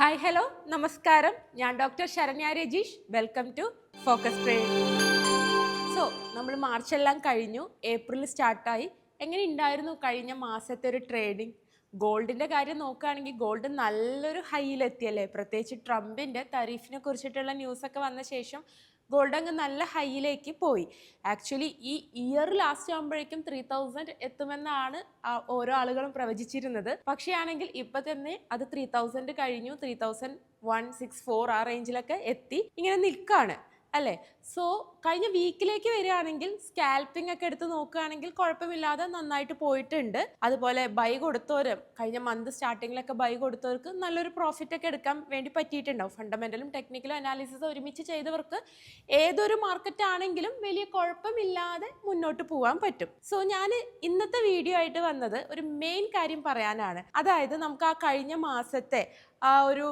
Hi hello നമസ്കാരം ഞാൻ doctor Saranya Rajeesh welcome to focus train so നമ്മൾ March എല്ലാം കഴിഞ്ഞു. ഏപ്രിൽ സ്റ്റാർട്ടായി എങ്ങനെ ഉണ്ടായിരുന്നു കഴിഞ്ഞ മാസത്തെ ഒരു ട്രേഡിംഗ് ഗോൾഡിന്റെ കാര്യം നോക്കുകയാണെങ്കിൽ ഗോൾഡ് നല്ലൊരു ഹൈയിലെത്തിയല്ലേ പ്രത്യേകിച്ച് ട്രംപിന്റെ തരീഫിനെ കുറിച്ചിട്ടുള്ള ന്യൂസൊക്കെ വന്ന ശേഷം ഗോൾഡ് അങ്ങ് നല്ല ഹൈയിലേക്ക് പോയി. ആക്ച്വലി ഈ ഇയർ ലാസ്റ്റ് ആകുമ്പോഴേക്കും ത്രീ തൗസൻഡ് എത്തുമെന്നാണ് ഓരോ ആളുകളും പ്രവചിച്ചിരുന്നത്. പക്ഷേ ആണെങ്കിൽ ഇപ്പൊ തന്നെ അത് ത്രീ തൗസൻഡ് കഴിഞ്ഞു three thousand one six four ആ റേഞ്ചിലൊക്കെ എത്തി ഇങ്ങനെ നിൽക്കാണ്. അല്ലേ? സോ കഴിഞ്ഞ വീക്കിലേക്ക് വരികയാണെങ്കിൽ സ്കാൽപ്പിംഗ് ഒക്കെ എടുത്ത് നോക്കുകയാണെങ്കിൽ കുഴപ്പമില്ലാതെ നന്നായിട്ട് പോയിട്ടുണ്ട്. അതുപോലെ ബൈ കൊടുത്തവരും കഴിഞ്ഞ മന്ത് സ്റ്റാർട്ടിങ്ങിലൊക്കെ ബൈ കൊടുത്തവർക്ക് നല്ലൊരു പ്രോഫിറ്റ് ഒക്കെ എടുക്കാൻ വേണ്ടി പറ്റിയിട്ടുണ്ടാവും. ഫണ്ടമെന്റലും ടെക്നിക്കലും അനാലിസിസ് ഒരുമിച്ച് ചെയ്തവർക്ക് ഏതൊരു മാർക്കറ്റ് ആണെങ്കിലും വലിയ കുഴപ്പമില്ലാതെ മുന്നോട്ട് പോകാൻ പറ്റും. സോ ഞാൻ ഇന്നത്തെ വീഡിയോ ആയിട്ട് വന്നത് ഒരു മെയിൻ കാര്യം പറയാനാണ്. അതായത് നമുക്ക് ആ കഴിഞ്ഞ മാസത്തെ ആ ഒരു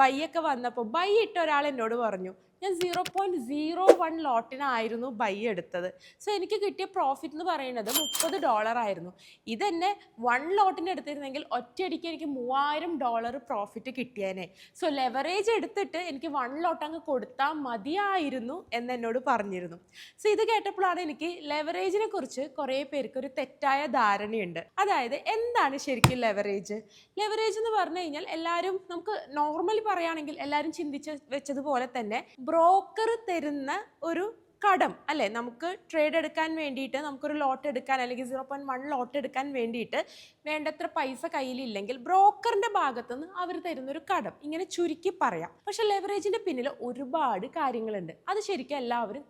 ബൈ ഒക്കെ വന്നപ്പോൾ ബൈ ഇട്ട ഒരാൾ എന്നോട് പറഞ്ഞു ഞാൻ സീറോ പോയിന്റ് സീറോ വൺ ലോട്ടിനായിരുന്നു ബൈ എടുത്തത്. സോ എനിക്ക് കിട്ടിയ പ്രോഫിറ്റ് എന്ന് പറയുന്നത് മുപ്പത് ഡോളർ ആയിരുന്നു. ഇതെന്നെ വൺ ലോട്ടിന് എടുത്തിരുന്നെങ്കിൽ ഒറ്റയടിക്ക് എനിക്ക് മൂവായിരം ഡോളർ പ്രോഫിറ്റ് കിട്ടിയേനെ. സോ ലെവറേജ് എടുത്തിട്ട് എനിക്ക് വൺ ലോട്ട് അങ്ങ് കൊടുത്താൽ മതിയായിരുന്നു എന്ന് എന്നോട് പറഞ്ഞിരുന്നു. സോ ഇത് കേട്ടപ്പോഴാണ് എനിക്ക് ലെവറേജിനെ കുറിച്ച് കുറേ പേർക്ക് ഒരു തെറ്റായ ധാരണയുണ്ട്. അതായത് എന്താണ് ശരിക്കും ലെവറേജ് ലെവറേജ് എന്ന് പറഞ്ഞു കഴിഞ്ഞാൽ എല്ലാവരും നമുക്ക് നോർമലി പറയുകയാണെങ്കിൽ എല്ലാവരും ചിന്തിച്ച് വെച്ചതുപോലെ തന്നെ ബ്രോക്കർ തരുന്ന ഒരു കടം അല്ലേ? നമുക്ക് ട്രേഡ് എടുക്കാൻ വേണ്ടിയിട്ട് നമുക്കൊരു ലോട്ട് എടുക്കാൻ അല്ലെങ്കിൽ സീറോ പോയിന്റ് വൺ ലോട്ട് എടുക്കാൻ വേണ്ടിയിട്ട് വേണ്ടത്ര പൈസ കയ്യിലില്ലെങ്കിൽ ബ്രോക്കറിന്റെ ഭാഗത്തുനിന്ന് അവർ തരുന്ന ഒരു കടം. ഇങ്ങനെ ചുരുക്കി പറയാം. പക്ഷെ ലെവറേജിന്റെ പിന്നിൽ ഒരുപാട് കാര്യങ്ങളുണ്ട്. അത് ശരിക്കും എല്ലാവരും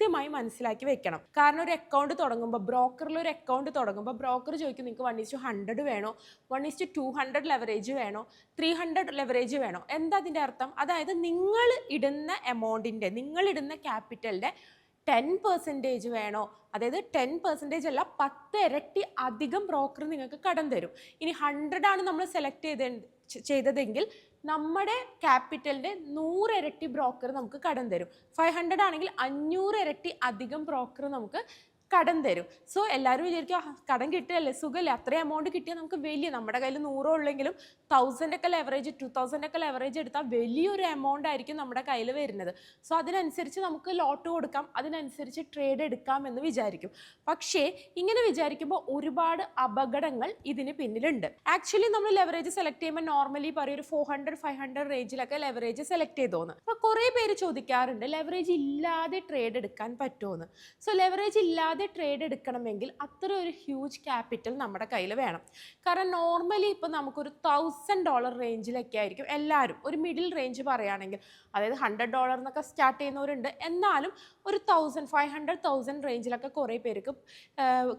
കൃത്യമായി മനസ്സിലാക്കി വെക്കണം. കാരണം ഒരു അക്കൗണ്ട് തുടങ്ങുമ്പോൾ ബ്രോക്കറിൽ ഒരു അക്കൗണ്ട് തുടങ്ങുമ്പോൾ ബ്രോക്കർ ചോദിക്കും നിങ്ങൾക്ക് വൺ ഇസ് ടു ഹൺഡ്രഡ് വേണോ? One is to two hundred leverage വേണോ? ത്രീ ഹൺഡ്രഡ് ലെവറേജ് വേണോ? എന്താ അതിന്റെ അർത്ഥം? അതായത് നിങ്ങൾ ഇടുന്ന എമൗണ്ടിന്റെ നിങ്ങൾ ഇടുന്ന ക്യാപിറ്റലിന്റെ ടെൻ പെർസെന്റേജ് വേണോ? അതായത് ടെൻ പെർസെന്റേജ് അല്ല പത്ത് ഇരട്ടി അധികം ബ്രോക്കർ നിങ്ങൾക്ക് കടം തരും. ഇനി ഹൺഡ്രഡ് ആണ് നമ്മൾ സെലക്ട് ചെയ്ത ചെയ്തതെങ്കിൽ നമ്മുടെ ക്യാപിറ്റലിന്റെ നൂറ് ഇരട്ടി ബ്രോക്കർ നമുക്ക് കടം തരും. ഫൈവ് ഹൺഡ്രഡ് ആണെങ്കിൽ അഞ്ഞൂറ് ഇരട്ടി അധികം ബ്രോക്കർ നമുക്ക് കടം തരും. സോ എല്ലാവരും വിചാരിക്കും കടം കിട്ടുകയല്ലേ സുഖമല്ലേ അത്രയും എമൗണ്ട് കിട്ടിയാൽ നമുക്ക് വലിയ നമ്മുടെ കയ്യിൽ നൂറോ ഉള്ളെങ്കിലും തൗസൻഡ് ഒക്കെ ലെവറേജ് ടു തൗസൻഡ് ഒക്കെ ലെവറേജ് എടുത്താൽ വലിയൊരു എമൗണ്ട് ആയിരിക്കും നമ്മുടെ കയ്യിൽ വരുന്നത്. സോ അതിനനുസരിച്ച് നമുക്ക് ലോട്ട് കൊടുക്കാം അതിനനുസരിച്ച് ട്രേഡ് എടുക്കാം എന്ന് വിചാരിക്കും. പക്ഷേ ഇങ്ങനെ വിചാരിക്കുമ്പോൾ ഒരുപാട് അപകടങ്ങൾ ഇതിന് പിന്നിലുണ്ട്. ആക്ച്വലി നമ്മൾ ലെവറേജ് സെലക്ട് ചെയ്യുമ്പോൾ നോർമലി പറയും ഒരു ഫോർ ഹൺഡ്രഡ് ഫൈവ് ഹൺഡ്രഡ് റേഞ്ചിലൊക്കെ ലെവറേജ് സെലക്ട് ചെയ്തോന്ന്. അപ്പോൾ കുറേ പേര് ചോദിക്കാറുണ്ട് ലെവറേജ് ഇല്ലാതെ ട്രേഡ് എടുക്കാൻ പറ്റുമോ എന്ന് സോ ലെവറേജ് ഇല്ലാതെ ട്രേഡ് എടുക്കണമെങ്കിൽ അത്ര ഒരു ഹ്യൂജ് ക്യാപിറ്റൽ നമ്മുടെ കയ്യിൽ വേണം. കാരണം നോർമലി ഇപ്പോൾ നമുക്കൊരു തൗസൻഡ് ഡോളർ റേഞ്ചിലൊക്കെ ആയിരിക്കും എല്ലാവരും ഒരു മിഡിൽ റേഞ്ച് പറയുകയാണെങ്കിൽ അതായത് ഹൺഡ്രഡ് ഡോളർ എന്നൊക്കെ സ്റ്റാർട്ട് ചെയ്യുന്നവരുണ്ട്. എന്നാലും ഒരു തൗസൻഡ് ഫൈവ് ഹൺഡ്രഡ് തൗസൻഡ് റേഞ്ചിലൊക്കെ കുറേ പേർക്ക്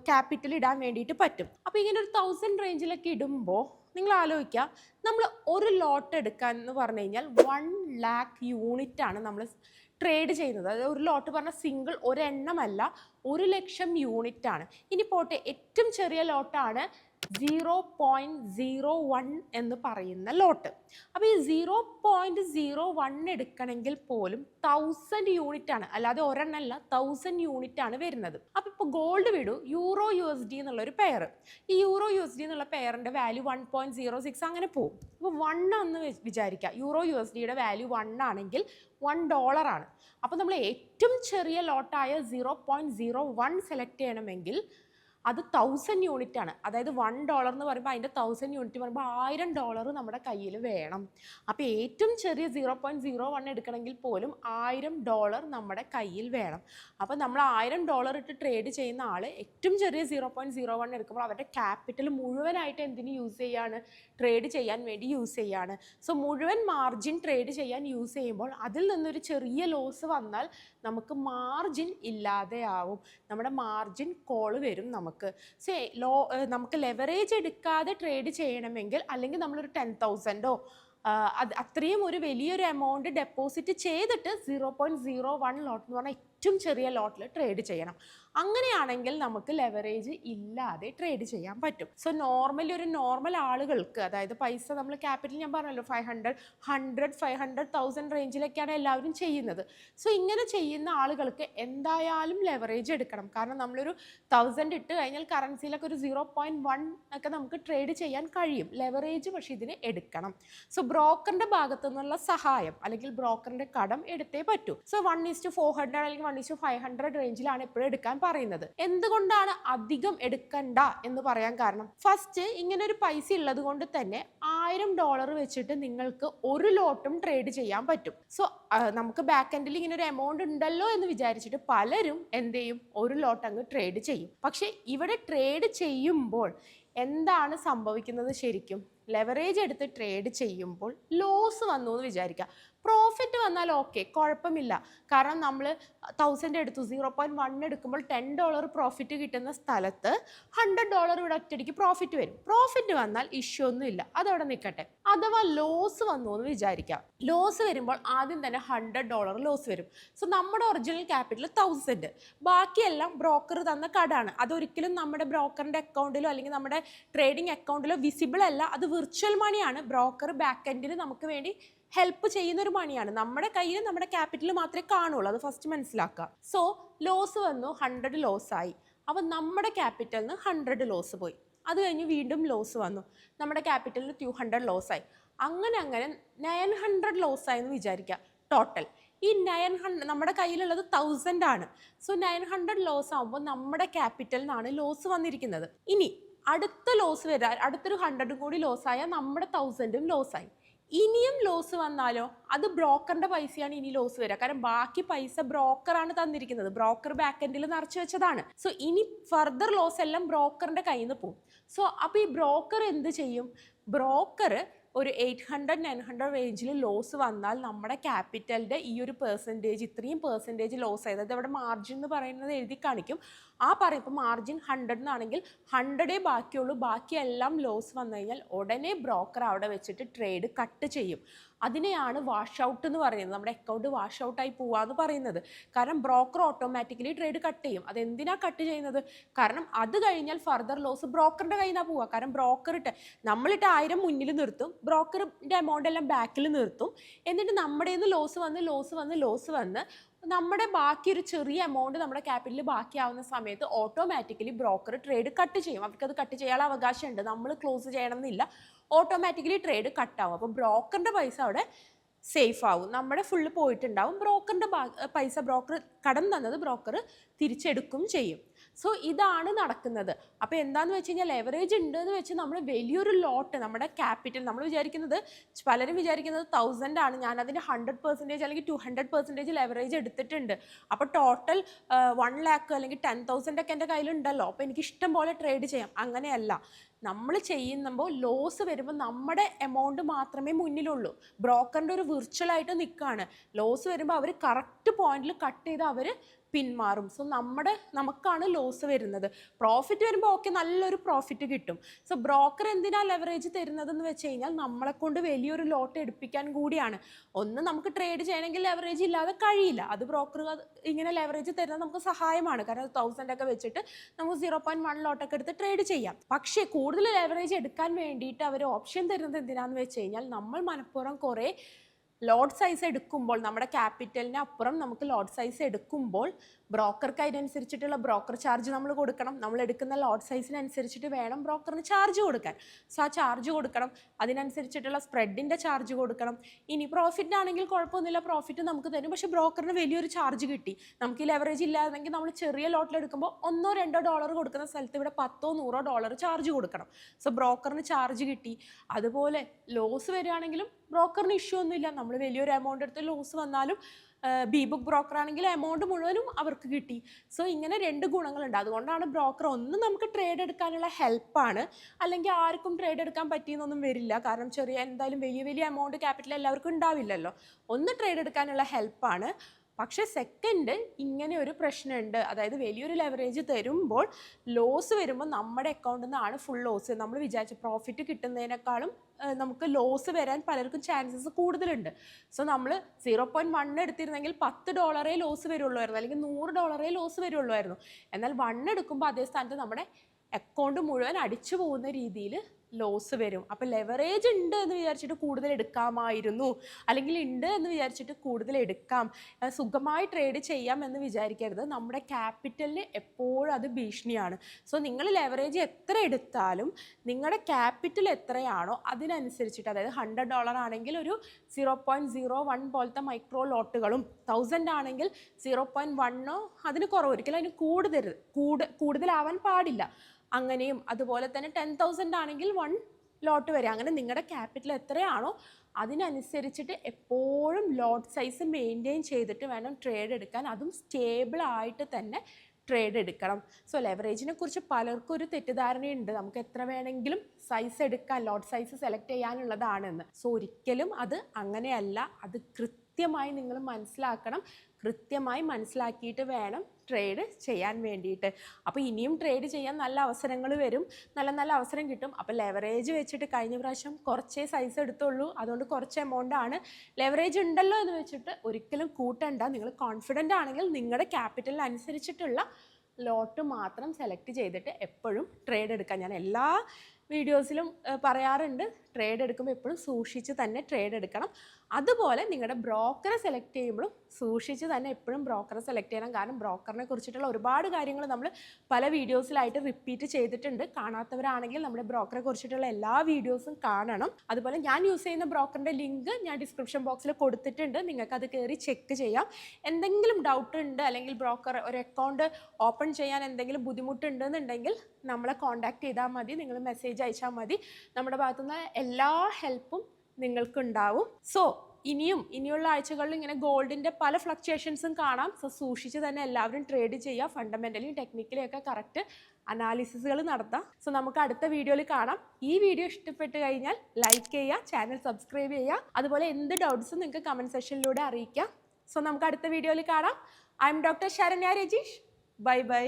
ക്യാപിറ്റൽ ഇടാൻ വേണ്ടിയിട്ട് പറ്റും. അപ്പോൾ ഇങ്ങനെ ഒരു തൗസൻഡ് റേഞ്ചിലൊക്കെ ഇടുമ്പോൾ നിങ്ങൾ ആലോചിക്കുക നമ്മൾ ഒരു ലോട്ട് എടുക്കാൻ എന്ന് പറഞ്ഞു കഴിഞ്ഞാൽ വൺ ലാക്ക് യൂണിറ്റ് ആണ് നമ്മൾ ട്രേഡ് ചെയ്യുന്നത്. അതായത് ഒരു ലോട്ട് പറഞ്ഞാൽ സിംഗിൾ ഒരെണ്ണമല്ല ഒരു ലക്ഷം യൂണിറ്റ് ആണ്. ഇനി പോട്ടെ ഏറ്റവും ചെറിയ ലോട്ടാണ് സീറോ പോയിന്റ് സീറോ വൺ എന്ന് പറയുന്ന ലോട്ട് അപ്പോൾ ഈ സീറോ പോയിന്റ് സീറോ വൺ എടുക്കണമെങ്കിൽ പോലും തൗസൻഡ് യൂണിറ്റ് ആണ്. അല്ലാതെ ഒരെണ്ണമല്ല തൗസൻഡ് യൂണിറ്റ് ആണ് വരുന്നത്. അപ്പോൾ ഇപ്പോൾ ഗോൾഡ് വിടൂ യൂറോ യു എസ് ഡി എന്നുള്ളൊരു പെയർ ഈ യൂറോ യു എസ് ഡി എന്നുള്ള പെയറിന്റെ value one point zero six അങ്ങനെ പോകും അപ്പോൾ വൺ എന്ന് വിചാരിക്കുക യൂറോ യു എസ് ഡിയുടെ വാല്യൂ വൺ ആണെങ്കിൽ വൺ ഡോളർ ആണ്. അപ്പോൾ നമ്മൾ ഏറ്റവും ചെറിയ ലോട്ടായ zero point zero one select ചെയ്യണമെങ്കിൽ അത് തൗസൻഡ് യൂണിറ്റ് ആണ്. അതായത് വൺ ഡോളർ എന്ന് പറയുമ്പോൾ അതിന്റെ തൗസൻഡ് യൂണിറ്റ് പറയുമ്പോൾ ആയിരം ഡോളർ നമ്മുടെ കയ്യിൽ വേണം. അപ്പോൾ ഏറ്റവും ചെറിയ സീറോ പോയിന്റ് സീറോ വൺ എടുക്കണമെങ്കിൽ പോലും ആയിരം ഡോളർ നമ്മുടെ കയ്യിൽ വേണം. അപ്പോൾ നമ്മൾ ആയിരം ഡോളർ ഇട്ട് ട്രേഡ് ചെയ്യുന്ന ആൾ ഏറ്റവും ചെറിയ സീറോ പോയിന്റ് സീറോ വൺ എടുക്കുമ്പോൾ അവരുടെ ക്യാപിറ്റൽ മുഴുവനായിട്ട് എന്തിന് യൂസ് ചെയ്യാണ്? ട്രേഡ് ചെയ്യാൻ വേണ്ടി യൂസ് ചെയ്യാണ്. സോ മുഴുവൻ മാർജിൻ ട്രേഡ് ചെയ്യാൻ യൂസ് ചെയ്യുമ്പോൾ അതിൽ നിന്നൊരു ചെറിയ ലോസ് വന്നാൽ നമുക്ക് മാർജിൻ ഇല്ലാതെ ആവും നമ്മുടെ മാർജിൻ കോൾ വരും നമുക്ക്. സേ ലോ നമുക്ക് ലെവറേജ് എടുക്കാതെ ട്രേഡ് ചെയ്യണമെങ്കിൽ അല്ലെങ്കിൽ നമ്മളൊരു ടെൻ തൗസൻഡോ അത് അത്രയും ഒരു വലിയൊരു എമൗണ്ട് ഡെപ്പോസിറ്റ് ചെയ്തിട്ട് zero point zero one lot എന്ന് പറഞ്ഞാൽ ഏറ്റവും ചെറിയ ലോട്ടിൽ ട്രേഡ് ചെയ്യണം. അങ്ങനെയാണെങ്കിൽ നമുക്ക് ലെവറേജ് ഇല്ലാതെ ട്രേഡ് ചെയ്യാൻ പറ്റും. സോ നോർമലി ഒരു നോർമൽ ആളുകൾക്ക് അതായത് പൈസ നമ്മൾ ക്യാപിറ്റൽ ഞാൻ പറഞ്ഞല്ലോ five hundred hundred five hundred thousand റേഞ്ചിലൊക്കെയാണ് എല്ലാവരും ചെയ്യുന്നത്. സോ ഇങ്ങനെ ചെയ്യുന്ന ആളുകൾക്ക് എന്തായാലും ലെവറേജ് എടുക്കണം. കാരണം നമ്മളൊരു തൗസൻഡ് ഇട്ട് കഴിഞ്ഞാൽ കറൻസിയിലൊക്കെ ഒരു സീറോ പോയിന്റ് വൺ ഒക്കെ നമുക്ക് ട്രേഡ് ചെയ്യാൻ കഴിയും. ലെവറേജ് പക്ഷേ ഇതിന് എടുക്കണം. സോ ബ്രോക്കറിന്റെ ഭാഗത്തു നിന്നുള്ള സഹായം അല്ലെങ്കിൽ ബ്രോക്കറിന്റെ കടം എടുത്തേ പറ്റൂ. So one is four hundred അല്ലെങ്കിൽ വൺ ഈസ് ഫൈവ് ഹൺഡ്രഡ് റേഞ്ചിലാണ് എപ്പോഴും എടുക്കാൻ പറയുന്നത്. എന്തുകൊണ്ടാണ് അധികം എടുക്കണ്ട എന്ന് പറയാൻ കാരണം? ഫസ്റ്റ് ഇങ്ങനെ ഒരു പൈസ ഉള്ളത് കൊണ്ട് തന്നെ ആയിരം ഡോളർ വെച്ചിട്ട് നിങ്ങൾക്ക് ഒരു ലോട്ടും ട്രേഡ് ചെയ്യാൻ പറ്റും. സോ നമുക്ക് ബാക്ക് എൻഡിൽ ഇങ്ങനെ ഒരു എമൗണ്ട് ഉണ്ടല്ലോ എന്ന് വിചാരിച്ചിട്ട് പലരും എന്ത് ചെയ്യും? ഒരു ലോട്ട് അങ്ങ് ട്രേഡ് ചെയ്യും. പക്ഷേ ഇവിടെ ട്രേഡ് ചെയ്യുമ്പോൾ എന്താണ് സംഭവിക്കുന്നത് ശരിക്കും? ലെവറേജ് എടുത്ത് ട്രേഡ് ചെയ്യുമ്പോൾ ലോസ് വന്നു എന്ന് വിചാരിക്കുക പ്രോഫിറ്റ് വന്നാൽ ഓക്കെ കുഴപ്പമില്ല. കാരണം നമ്മൾ തൗസൻഡ് എടുത്തു സീറോ പോയിന്റ് വൺ എടുക്കുമ്പോൾ ടെൻ ഡോളർ പ്രോഫിറ്റ് കിട്ടുന്ന സ്ഥലത്ത് ഹൺഡ്രഡ് ഡോളർ ഇവിടെ ഒറ്റയടിക്ക് പ്രോഫിറ്റ് വരും. പ്രോഫിറ്റ് വന്നാൽ ഇഷ്യൂ ഒന്നും ഇല്ല അതവിടെ നിൽക്കട്ടെ. അഥവാ ലോസ് വന്നു എന്ന് വിചാരിക്കാം. ലോസ് വരുമ്പോൾ ആദ്യം തന്നെ ഹൺഡ്രഡ് ഡോളർ ലോസ് വരും. സോ നമ്മുടെ ഒറിജിനൽ ക്യാപിറ്റൽ തൗസൻഡ് ബാക്കിയെല്ലാം ബ്രോക്കർ തന്ന കടാണ്. അതൊരിക്കലും നമ്മുടെ ബ്രോക്കറിന്റെ അക്കൗണ്ടിലോ അല്ലെങ്കിൽ നമ്മുടെ ട്രേഡിംഗ് അക്കൗണ്ടിലോ വിസിബിൾ അല്ല. അത് വിർച്വൽ മണിയാണ് ബ്രോക്കർ ബാക്ക് എൻഡിൽ നമുക്ക് വേണ്ടി ഹെൽപ്പ് ചെയ്യുന്ന ഒരു മണിയാണ് നമ്മുടെ കയ്യിൽ നമ്മുടെ ക്യാപിറ്റൽ മാത്രമേ കാണുള്ളൂ. അത് ഫസ്റ്റ് മനസ്സിലാക്കുക. സോ ലോസ് വന്നു ഹൺഡ്രഡ് ലോസ് ആയി. അപ്പോൾ നമ്മുടെ ക്യാപിറ്റലിൽ നിന്ന് ഹൺഡ്രഡ് ലോസ് പോയി. അത് കഴിഞ്ഞ് വീണ്ടും ലോസ് വന്നു. നമ്മുടെ ക്യാപിറ്റലിന് ടു ഹൺഡ്രഡ് ലോസ് ആയി. അങ്ങനെ അങ്ങനെ നയൻ ഹൺഡ്രഡ് ലോസ് ആയി എന്ന് വിചാരിക്കുക. ടോട്ടൽ ഈ നയൻ ഹൺഡ്രഡ് നമ്മുടെ കയ്യിലുള്ളത് തൗസൻഡ് ആണ്. സോ നയൻ ഹൺഡ്രഡ് ലോസ് ആകുമ്പോൾ നമ്മുടെ ക്യാപിറ്റലിൽ നിന്നാണ് ലോസ് വന്നിരിക്കുന്നത്. ഇനി അടുത്ത ലോസ് വരാൻ അടുത്തൊരു ഹൺഡ്രഡും കൂടി ലോസ് ആയാൽ നമ്മുടെ തൗസൻഡും ലോസ് ആയി. ഇനിയും ലോസ് വന്നാലോ? അത് ബ്രോക്കറിന്റെ പൈസയാണ് ഇനി ലോസ് വരിക കാരണം ബാക്കി പൈസ ബ്രോക്കറാണ് തന്നിരിക്കുന്നത്. ബ്രോക്കർ ബാക്ക് എൻഡിൽ നിറച്ച് വെച്ചതാണ്. സോ ഇനി ഫർദർ ലോസ് എല്ലാം ബ്രോക്കറിന്റെ കയ്യിൽ നിന്ന് പോകും സോ അപ്പോൾ ഈ ബ്രോക്കർ എന്ത് ചെയ്യും? ബ്രോക്കർ ഒരു എയ്റ്റ് ഹൺഡ്രഡ് നയൻ ഹൺഡ്രഡ് റേഞ്ചിൽ ലോസ് വന്നാൽ നമ്മുടെ ക്യാപിറ്റലിന്റെ ഈ ഒരു പെർസെന്റേജ് ഇത്രയും പെർസെന്റേജ് ലോസ് ആയത് അത് അവിടെ മാർജിൻ എന്ന് പറയുന്നത് എഴുതി കാണിക്കും. ആ പറയും ഇപ്പോൾ മാർജിൻ ഹൺഡ്രഡ് എന്നാണെങ്കിൽ ഹൺഡ്രഡേ ബാക്കിയുള്ളൂ ബാക്കിയെല്ലാം ലോസ് വന്നു കഴിഞ്ഞാൽ ഉടനെ ബ്രോക്കർ അവിടെ വെച്ചിട്ട് ട്രേഡ് കട്ട് ചെയ്യും. അതിനെയാണ് വാഷ് ഔട്ട് എന്ന് പറയുന്നത്. നമ്മുടെ അക്കൗണ്ട് വാഷ് ഔട്ടായി പോവാന്ന് പറയുന്നത്. കാരണം ബ്രോക്കർ ഓട്ടോമാറ്റിക്കലി ട്രേഡ് കട്ട് ചെയ്യും. അതെന്തിനാ കട്ട് ചെയ്യുന്നത്? കാരണം അത് കഴിഞ്ഞാൽ ഫർദർ ലോസ് ബ്രോക്കറിന്റെ കയ്യിൽ നിന്നാണ് പോവുക കാരണം ബ്രോക്കർ ഇട്ട് നമ്മളിട്ട് ആയിരം മുന്നിൽ നിർത്തും ബ്രോക്കറിന്റെ എമൗണ്ട് എല്ലാം ബാക്കിൽ നിർത്തും. എന്നിട്ട് നമ്മുടെ നിന്ന് ലോസ് വന്ന് ലോസ് വന്ന് ലോസ് വന്ന് നമ്മുടെ ബാക്കി ഒരു ചെറിയ എമൗണ്ട് നമ്മുടെ ക്യാപിറ്റലിൽ ബാക്കിയാവുന്ന സമയത്ത് ഓട്ടോമാറ്റിക്കലി ബ്രോക്കർ ട്രേഡ് കട്ട് ചെയ്യും. അവർക്ക് അത് കട്ട് ചെയ്യാനുള്ള അവകാശമുണ്ട്. നമ്മൾ ക്ലോസ് ചെയ്യണമെന്നില്ല. ഓട്ടോമാറ്റിക്കലി ട്രേഡ് കട്ടാവും അപ്പോൾ ബ്രോക്കറിന്റെ പൈസ അവിടെ സേഫ് ആവും. നമ്മുടെ ഫുള്ള് പോയിട്ടുണ്ടാവും. ബ്രോക്കറിന്റെ പൈസ ബ്രോക്കർ കടം തന്നത് ബ്രോക്കർ തിരിച്ചെടുക്കും ചെയ്യും. സോ ഇതാണ് നടക്കുന്നത്. അപ്പോൾ എന്താണെന്ന് വെച്ച് കഴിഞ്ഞാൽ ലെവറേജ് ഉണ്ട് എന്ന് വെച്ച് നമ്മൾ വലിയൊരു ലോട്ട് നമ്മുടെ ക്യാപിറ്റൽ നമ്മൾ വിചാരിക്കുന്നത് പലരും വിചാരിക്കുന്നത് തൗസൻഡ് ആണ്. ഞാൻ അതിന്റെ ഹൺഡ്രഡ് പെർസെന്റേജ് അല്ലെങ്കിൽ ടു ഹൺഡ്രഡ് പെർസെന്റേജ് ലെവറേജ് എടുത്തിട്ടുണ്ട്. അപ്പോൾ ടോട്ടൽ വൺ ലാക്ക് അല്ലെങ്കിൽ ടെൻ തൗസൻഡ് ഒക്കെ എന്റെ കയ്യിലുണ്ടല്ലോ. അപ്പോൾ എനിക്ക് ഇഷ്ടം പോലെ ട്രേഡ് ചെയ്യാം. അങ്ങനെയല്ല. നമ്മൾ ചെയ്യുമ്പോൾ ലോസ് വരുമ്പോൾ നമ്മുടെ എമൗണ്ട് മാത്രമേ മുന്നിലുള്ളൂ. ബ്രോക്കറിന്റെ ഒരു വിർച്വലായിട്ട് നിൽക്കുകയാണ് ലോസ് വരുമ്പോൾ അവർ കറക്റ്റ് പോയിന്റിൽ കട്ട് ചെയ്ത് അവർ പിന്മാറും. സോ നമ്മുടെ നമുക്കാണ് ലോസ് വരുന്നത്. പ്രോഫിറ്റ് വരുമ്പോൾ ഓക്കെ നല്ലൊരു പ്രോഫിറ്റ് കിട്ടും. സോ ബ്രോക്കർ എന്തിനാ ലെവറേജ് തരുന്നതെന്ന് വെച്ച് കഴിഞ്ഞാൽ നമ്മളെ കൊണ്ട് വലിയൊരു ലോട്ട് എടുപ്പിക്കാൻ കൂടിയാണ്. ഒന്ന് നമുക്ക് ട്രേഡ് ചെയ്യണമെങ്കിൽ ലെവറേജ് ഇല്ലാതെ കഴിയില്ല. അത് ബ്രോക്കർ ഇങ്ങനെ ലെവറേജ് തരുന്നത് നമുക്ക് സഹായമാണ്. കാരണം തൗസൻഡ് ഒക്കെ വെച്ചിട്ട് നമുക്ക് സീറോ പോയിന്റ് വൺ ലോട്ടൊക്കെ എടുത്ത് ട്രേഡ് ചെയ്യാം. പക്ഷേ കൂടുതൽ ലെവറേജ് എടുക്കാൻ വേണ്ടിയിട്ട് അവർ ഓപ്ഷൻ തരുന്നത് എന്തിനാന്ന് വെച്ച് കഴിഞ്ഞാൽ നമ്മൾ മനഃപൂർവം കുറേ ലോഡ് സൈസ് എടുക്കുമ്പോൾ നമ്മുടെ ക്യാപിറ്റലിന് അപ്പുറം നമുക്ക് ലോഡ് സൈസ് എടുക്കുമ്പോൾ ബ്രോക്കർക്ക് അതിനനുസരിച്ചിട്ടുള്ള ബ്രോക്കർ ചാർജ് നമ്മൾ കൊടുക്കണം. നമ്മൾ എടുക്കുന്ന ലോഡ് സൈസിനനുസരിച്ചിട്ട് വേണം ബ്രോക്കറിന് ചാർജ് കൊടുക്കാൻ. സോ ആ ചാർജ് കൊടുക്കണം. അതിനനുസരിച്ചിട്ടുള്ള സ്പ്രെഡിന്റെ ചാർജ് കൊടുക്കണം. ഇനി പ്രോഫിറ്റ് ആണെങ്കിൽ കുഴപ്പമൊന്നുമില്ല. പ്രോഫിറ്റ് നമുക്ക് തരും. പക്ഷേ ബ്രോക്കറിന് വലിയൊരു ചാർജ് കിട്ടി. നമുക്ക് ലെവറേജ് ഇല്ലാതെങ്കിൽ നമ്മൾ ചെറിയ ലോട്ടിൽ എടുക്കുമ്പോൾ ഒന്നോ രണ്ടോ ഡോളർ കൊടുക്കുന്ന സ്ഥലത്ത് ഇവിടെ പത്തോ നൂറോ ഡോളർ ചാർജ് കൊടുക്കണം. സോ ബ്രോക്കറിന് ചാർജ് കിട്ടി. അതുപോലെ ലോസ് വരികയാണെങ്കിലും ബ്രോക്കറിന് ഇഷ്യൂ ഒന്നുമില്ല. നമ്മൾ വലിയൊരു എമൗണ്ട് എടുത്ത് ലോസ് വന്നാലും ബി ബുക്ക് ബ്രോക്കർ ആണെങ്കിൽ എമൗണ്ട് മുഴുവനും അവർക്ക് കിട്ടി. സോ ഇങ്ങനെ രണ്ട് ഗുണങ്ങളുണ്ട്. അതുകൊണ്ടാണ് ബ്രോക്കർ ഒന്ന് നമുക്ക് ട്രേഡ് എടുക്കാനുള്ള ഹെൽപ്പാണ് അല്ലെങ്കിൽ ആർക്കും ട്രേഡ് എടുക്കാൻ പറ്റിയെന്നൊന്നും വരില്ല. കാരണം ചെറിയ എന്തായാലും വലിയ വലിയ എമൗണ്ട് ക്യാപിറ്റൽ എല്ലാവർക്കും ഉണ്ടാവില്ലല്ലോ. ഒന്ന് ട്രേഡ് എടുക്കാനുള്ള ഹെൽപ്പാണ് പക്ഷേ സെക്കൻഡ് ഇങ്ങനെ ഒരു പ്രശ്നമുണ്ട്. അതായത് വലിയൊരു ലെവറേജ് തരുമ്പോൾ ലോസ് വരുമ്പോൾ നമ്മുടെ അക്കൗണ്ടിൽ നിന്നാണ് ഫുൾ ലോസ് നമ്മൾ വിചാരിച്ച പ്രോഫിറ്റ് കിട്ടുന്നതിനേക്കാളും നമുക്ക് ലോസ് വരാൻ പലർക്കും ചാൻസസ് കൂടുതലുണ്ട്. സോ നമ്മൾ സീറോ പോയിന്റ് വൺ എടുത്തിരുന്നെങ്കിൽ പത്ത് ഡോളറേ ലോസ് വരുള്ളൂ അല്ലെങ്കിൽ നൂറ് ഡോളറേ ലോസ് വരുള്ളൂ എന്നാൽ വൺ എടുക്കുമ്പോൾ അതേ സ്ഥാനത്ത് നമ്മുടെ അക്കൗണ്ട് മുഴുവൻ അടിച്ചു പോകുന്ന രീതിയിൽ ലോസ് വരും. അപ്പോൾ ലെവറേജ് ഉണ്ട് എന്ന് വിചാരിച്ചിട്ട് കൂടുതൽ എടുക്കാമായിരുന്നു. അല്ലെങ്കിൽ ഉണ്ട് എന്ന് വിചാരിച്ചിട്ട് കൂടുതൽ എടുക്കാം. സുഖമായി ട്രേഡ് ചെയ്യാം എന്ന് വിചാരിക്കരുത്. നമ്മുടെ ക്യാപിറ്റലിന് എപ്പോഴും അത് ഭീഷണിയാണ്. സോ നിങ്ങൾ ലെവറേജ് എത്ര എടുത്താലും നിങ്ങളുടെ ക്യാപിറ്റൽ എത്രയാണോ അതിനനുസരിച്ചിട്ട് അതായത് ഹൺഡ്രഡ് ഡോളർ ആണെങ്കിൽ ഒരു സീറോ പോയിന്റ് സീറോ വൺ പോലത്തെ മൈക്രോ ലോട്ടുകളും തൗസൻഡ് ആണെങ്കിൽ സീറോ പോയിന്റ് വണ്ണോ അതിന് കുറവ്. ഒരിക്കലും അതിന് കൂടുതൽ കൂട് കൂടുതലാവാൻ പാടില്ല. അങ്ങനെയും അതുപോലെ തന്നെ ടെൻ തൗസൻഡ് ആണെങ്കിൽ വൺ ലോട്ട് വരെ. അങ്ങനെ നിങ്ങളുടെ ക്യാപിറ്റൽ എത്രയാണോ അതിനനുസരിച്ചിട്ട് എപ്പോഴും ലോട്ട് സൈസ് മെയിന്റെയിൻ ചെയ്തിട്ട് വേണം ട്രേഡ് എടുക്കാൻ. അതും സ്റ്റേബിൾ ആയിട്ട് തന്നെ ട്രേഡ് എടുക്കണം. സോ ലെവറേജിനെ കുറിച്ച് പലർക്കും ഒരു തെറ്റിദ്ധാരണയുണ്ട്. നമുക്ക് എത്ര വേണമെങ്കിലും സൈസ് എടുക്കാൻ ലോട്ട് സൈസ് സെലക്ട് ചെയ്യാനുള്ളതാണെന്ന്. സോ ഒരിക്കലും അത് അങ്ങനെയല്ല. അത് കൃത്യമായി നിങ്ങൾ മനസ്സിലാക്കണം കൃത്യമായി മനസ്സിലാക്കിയിട്ട് വേണം ട്രേഡ് ചെയ്യാൻ വേണ്ടിയിട്ട്. അപ്പോൾ ഇനിയും ട്രേഡ് ചെയ്യാൻ നല്ല അവസരങ്ങൾ വരും നല്ല നല്ല അവസരം കിട്ടും. അപ്പോൾ ലെവറേജ് വെച്ചിട്ട് കഴിഞ്ഞ പ്രാവശ്യം കുറച്ചേ സൈസ് എടുത്തുള്ളൂ. അതുകൊണ്ട് കുറച്ച് എമൗണ്ട് ആണ്. ലെവറേജ് ഉണ്ടല്ലോ എന്ന് വെച്ചിട്ട് ഒരിക്കലും കൂട്ടണ്ട. നിങ്ങൾ കോൺഫിഡന്റ് ആണെങ്കിൽ നിങ്ങളുടെ ക്യാപിറ്റൽ അനുസരിച്ചിട്ടുള്ള ലോട്ട് മാത്രം സെലക്ട് ചെയ്തിട്ട് എപ്പോഴും ട്രേഡ് എടുക്കാം. ഞാൻ എല്ലാ വീഡിയോസിലും പറയാറുണ്ട്. ട്രേഡ് എടുക്കുമ്പോൾ എപ്പോഴും സൂക്ഷിച്ച് തന്നെ ട്രേഡ് എടുക്കണം. അതുപോലെ നിങ്ങളുടെ ബ്രോക്കറെ സെലക്ട് ചെയ്യുമ്പോഴും സൂക്ഷിച്ച് തന്നെ എപ്പോഴും ബ്രോക്കറെ സെലക്ട് ചെയ്യണം. കാരണം ബ്രോക്കറിനെ കുറിച്ചിട്ടുള്ള ഒരുപാട് കാര്യങ്ങൾ നമ്മൾ പല വീഡിയോസിലായിട്ട് റിപ്പീറ്റ് ചെയ്തിട്ടുണ്ട്. കാണാത്തവരാണെങ്കിൽ നമ്മുടെ ബ്രോക്കറെ കുറിച്ചിട്ടുള്ള എല്ലാ വീഡിയോസും കാണണം. അതുപോലെ ഞാൻ യൂസ് ചെയ്യുന്ന ബ്രോക്കറിന്റെ ലിങ്ക് ഞാൻ ഡിസ്ക്രിപ്ഷൻ ബോക്സിൽ കൊടുത്തിട്ടുണ്ട്. നിങ്ങൾക്ക് അത് കയറി ചെക്ക് ചെയ്യാം. എന്തെങ്കിലും ഡൗട്ട് ഉണ്ട് അല്ലെങ്കിൽ ബ്രോക്കർ ഒരു അക്കൗണ്ട് ഓപ്പൺ ചെയ്യാൻ എന്തെങ്കിലും ബുദ്ധിമുട്ടുണ്ടെന്നുണ്ടെങ്കിൽ നമ്മളെ കോൺടാക്ട് ചെയ്താൽ മതി. നിങ്ങൾ മെസ്സേജ് അയച്ചാൽ മതി. നമ്മുടെ ഭാഗത്തുനിന്ന് എല്ലാ ഹെൽപ്പും നിങ്ങൾക്കുണ്ടാവും. സോ ഇനിയും ഇനിയുള്ള ആഴ്ചകളിൽ ഇങ്ങനെ ഗോൾഡിന്റെ പല ഫ്ലക്ച്വേഷൻസും കാണാം. സോ സൂക്ഷിച്ച് തന്നെ എല്ലാവരും ട്രേഡ് ചെയ്യുക. ഫണ്ടമെന്റലിയും ടെക്നിക്കലിയും ഒക്കെ കറക്റ്റ് അനാലിസിസുകൾ നടത്താം. സോ നമുക്ക് അടുത്ത വീഡിയോയിൽ കാണാം. ഈ വീഡിയോ ഇഷ്ടപ്പെട്ട് കഴിഞ്ഞാൽ ലൈക്ക് ചെയ്യുക ചാനൽ സബ്സ്ക്രൈബ് ചെയ്യുക. അതുപോലെ എന്ത് ഡൗട്ട്സും നിങ്ങൾക്ക് കമന്റ് സെക്ഷനിലൂടെ അറിയിക്കാം. സോ നമുക്ക് അടുത്ത വീഡിയോയിൽ കാണാം. I'm doctor Saranya Rajeesh. Bye bye